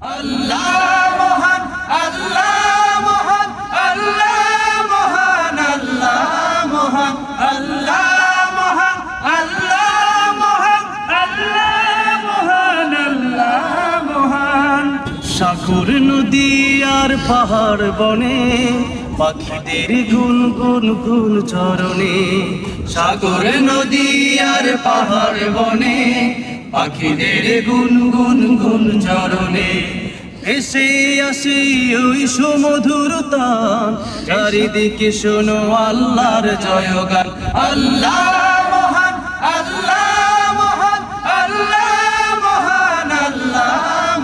আল্লাহ মহান আল্লাহ মহান আল্লাহ মহান আল্লাহ মহান, আল্লাহ আল্লাহ মহান, আল্লাহ সাগর নদী আর পাহাড় বনে, পাখিদের গুন গুন গুন চরণে সাগর নদী আর পাহাড় বনে পাখিদের গুন গুন চরণে এসে আসি ওই চারিদিকে শোনো আল্লাহর জয়গান। আল্লাহ মহান আল্লাহ মহান আল্লাহ মহান আল্লাহ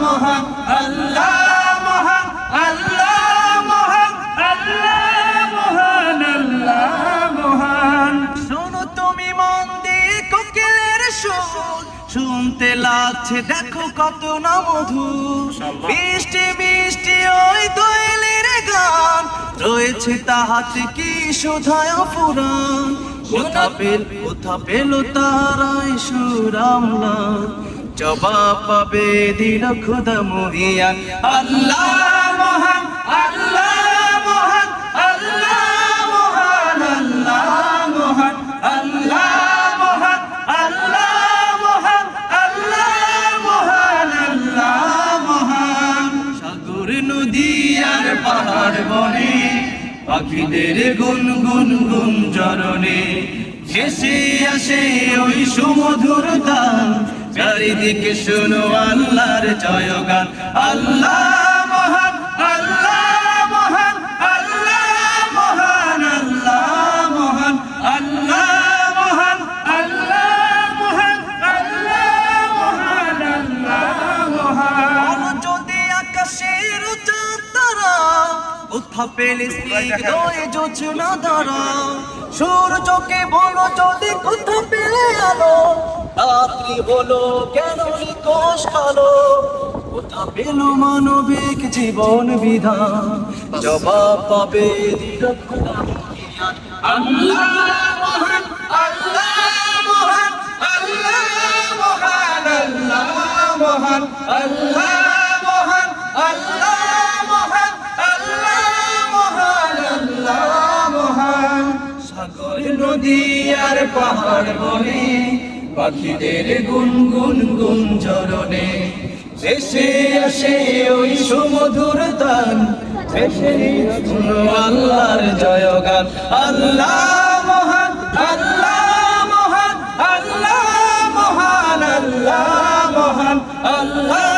মহান আল্লাহ মহান, আল্লাহ আল্লাহ শোনো তুমি শুনতে লাগছে দেখো কত না মধু। মিষ্টি মিষ্টি ওই দোয়েলের গান। রয়েছে তাহাতে কি শোধায় পুরাণ কোথা পেল কোথা পেল তারাই সুরামলা জবাব পাবে দিল খুদা মহিয়ান আল্লাহ! আর পাহাড় বনে, পাখিদের গুন গুন গুন চরণে শেষে আসে ওই সুমধুর গান, চারিদিকে শুনো আল্লাহর জয়গান। আল্লাহ কোথা পেলে স্নিগ্ধয় যোচনা দ্বারা সূর্যকে বলো যদি কোথা পেলে আলো। রাত্রি হলো কেন নিকোষ কালো? কোথা পেল মানবিক জীবন বিধান। জবাব পাবে আল্লাহ মহান আল্লাহ মহান আল্লাহ মহান আল্লাহ সাগর নদী আর পাহাড় বনে, পাখিদের গুন গুন চরণে শেষে আসে ওই সুমধুর তান আল্লাহর জয়গান। আল্লাহ মহান আল্লাহ মহান আল্লাহ মহান আল্লাহ মহান, আল্লাহ